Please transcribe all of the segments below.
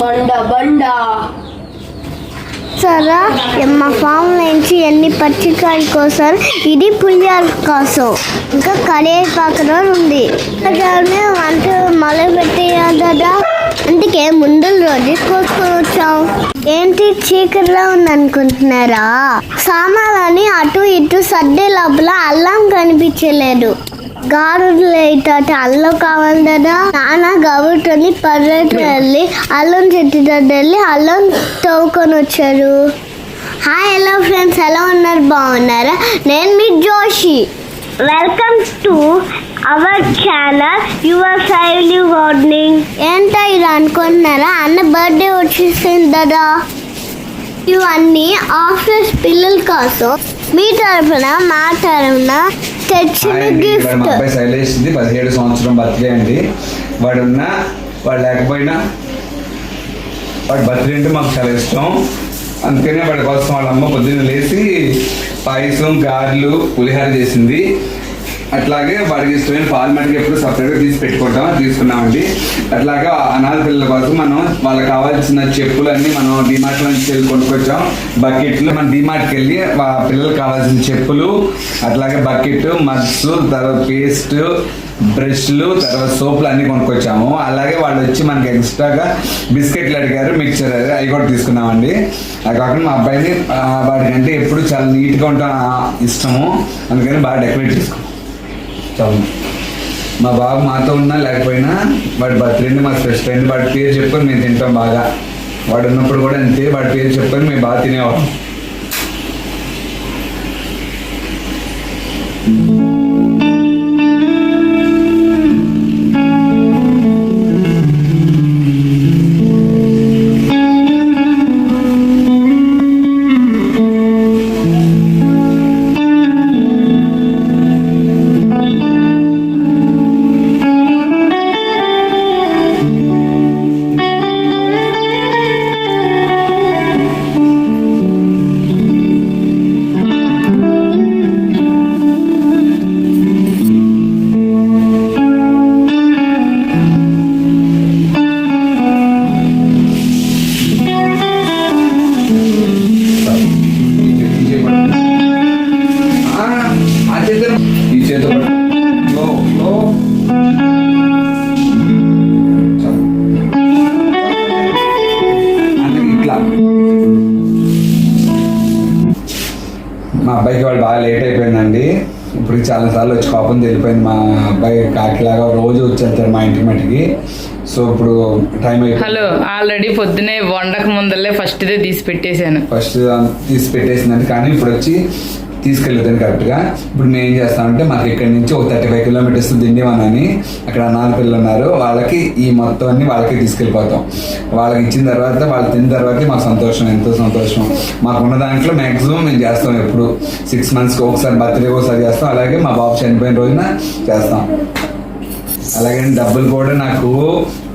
బండ బండ. సరే మా ఫామ్ నుంచి ఎన్ని పచ్చికాయలు కోసారు? ఇది పులియాల కోసం. ఇంకా కరివేపాకులో ఉంది. దాన్ని వంట మొదలు పెట్టేయాలి కదా. అందుకే ముందు రోజు కోసుకొని వచ్చాం ఏంటి చీకటిలో ఉందనుకుంటున్నారా? సామాన్లని అటు ఇటు సర్దే లోపల అల్లం కనిపించలేదు. గారులు అయితే అల్లం కావాలి కదా? నాన్న గబుట్టుని పర్యటన వెళ్ళి అల్లం చెట్టు దగ్గర వెళ్ళి అల్లం తవ్వుకొని వచ్చారు హాయ్ హలో ఫ్రెండ్స్ ఎలా ఉన్నారు? బాగున్నారా? నేను మీ Joshi. Welcome to our channel your soil gardening ఏంట అనుకుంటున్నారా? అన్న బర్త్డే వచ్చేసింది కదా ఇవన్నీ ఆఫీస్ పిల్లల కోసం మీ తరఫున మా తరఫున తెచ్చిన మా గిఫ్ట్ అబ్బాయి శైలేష్ పదిహేడు సంవత్సరం బర్త్డే అండి. వాడు ఉన్నా వాడు లేకపోయినా వాడి బర్త్డే అంటే మాకు చాలా ఇష్టం. అందుకనే వాడి కోసం వాళ్ళ అమ్మ పొద్దున్న లేచి పాయసం గారెలు పులిహార చేసింది. అట్లాగే వాడికి ఇష్టమైన పాలు ఎప్పుడు సపరేట్గా తీసి పెట్టుకుంటాం తీసుకున్నామండి. అట్లాగా అనాథ పిల్లల కోసం మనం వాళ్ళకి కావాల్సిన చెప్పులన్నీ మనం డిమార్ట్ నుంచి వెళ్ళి కొనుక్కొచ్చాం. బకెట్లు మన డిమార్ట్కి వెళ్ళి ఆ పిల్లలకు కావాల్సిన చెప్పులు అట్లాగే బకెట్ మగ్స్ తర్వాత పేస్ట్ బ్రష్లు తర్వాత సోపులు అన్ని కొనుక్కొచ్చాము. అలాగే వాళ్ళు వచ్చి మనకి ఎక్స్ట్రాగా బిస్కెట్లు అడిగారు మిక్చర్ అవి కూడా తీసుకున్నామండి. అది కాకుండా మా అబ్బాయిని వాడికంటే ఎప్పుడు చాలా నీట్గా ఉండటం ఇష్టము. అందుకని బాగా డెకరేట్ చేసుకున్నాం. చాలు మా బాబు మాతో ఉన్నా లేకపోయినా వాడి బర్త్డే మా స్పెషల్ ఫ్రెండ్ వాడి పేరు చెప్పుకొని మేము తింటాం బాగా. వాడు ఉన్నప్పుడు కూడా అంతే వాడి పేరు చెప్పుకొని మేము బాగా తినేవాళ్ళం. అబ్బాయికి వాళ్ళు బాగా లేట్ అయిపోయిందండి. ఇప్పుడు చాలా సార్లు వచ్చి కోపం తెలిపోయింది మా అబ్బాయి కాకిలాగా రోజు వచ్చేస్తారు మా ఇంటి మట్టికి సో ఇప్పుడు టైం అయిపోయింది హలో ఆల్రెడీ పొద్దునే వండక ముందల్లే ఫస్ట్ ఇదే తీసి పెట్టేశాను. ఫస్ట్ తీసి పెట్టేసిందండి. కానీ ఇప్పుడు వచ్చి తీసుకెళ్ళేదని కరెక్ట్గా. ఇప్పుడు మేము ఏం చేస్తామంటే మాకు ఇక్కడి నుంచి ఒక థర్టీ ఫైవ్ కిలోమీటర్స్ దిండివన్ అని అక్కడ అనాథ పిల్లలు ఉన్నారు. వాళ్ళకి ఈ మొత్తం అన్ని వాళ్ళకి తీసుకెళ్ళిపోతాం. వాళ్ళకి ఇచ్చిన తర్వాత వాళ్ళు తిన్న తర్వాత మాకు సంతోషం ఎంతో సంతోషం. మాకు ఉన్న దాంట్లో మ్యాక్సిమం మేము చేస్తాం ఎప్పుడు. సిక్స్ మంత్స్కి ఒకసారి బర్త్డే ఒకసారి చేస్తాం. అలాగే మా బాబు చనిపోయిన రోజున చేస్తాం. అలాగే డబ్బులు కూడా నాకు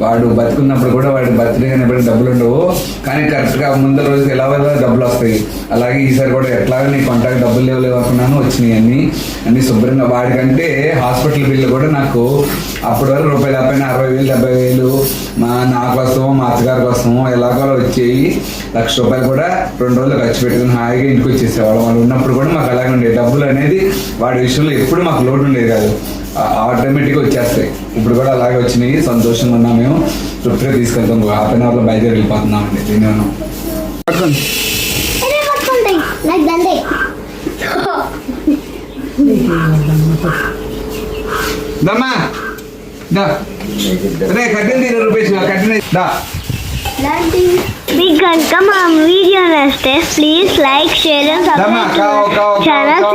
వాడు బతుకున్నప్పుడు కూడా వాడు బర్త్డే అనేప్పుడు డబ్బులు ఉండవు. కానీ కరెక్ట్గా ముందు రోజుకి ఎలా వెళ్ళా డబ్బులు వస్తాయి. అలాగే ఈసారి కూడా ఎట్లాగో నీ కొంటాకి డబ్బులు లేవు లేవు వచ్చినాయి అన్ని. అన్ని శుభ్రంగా వాడికంటే హాస్పిటల్ బిల్లు కూడా నాకు అప్పటి వరకు రూపాయలు అబ్బాయి అరవై వేలు డెబ్బై వేలు. మా నా కోసము మా అత్తగారి కోసము ఎలాగో వచ్చేవి లక్ష రూపాయలు కూడా రెండు రోజులు ఖర్చు పెట్టుకుని హాయిగా ఇంటికి వచ్చేసేవాళ్ళం. వాళ్ళు ఉన్నప్పుడు కూడా మాకు అలాగే ఉండేది. డబ్బులు అనేది వాడి విషయంలో ఎప్పుడు మాకు లోటు ఉండేది కాదు. ఆటోమేటిక్గా వచ్చేస్తాయి. ఇప్పుడు కూడా అలాగే వచ్చినాయి. సంతోషంగా ఉన్నాం మేము. తృప్తిగా తీసుకెళ్తాం. హాఫ్ అన్ అవర్లో బయలుదేరి వెళ్ళిపోతున్నామండి. దీని ఉన్నాం పట్టుకోండి. నాకు దండే. దమ్మా. దా. రే కట్టింది ఇరవై రూపాయలు కట్టిన దా. మీకు కనుక మా వీడియో నచ్చితే ప్లీజ్ లైక్ షేర్ అండ్ కావు.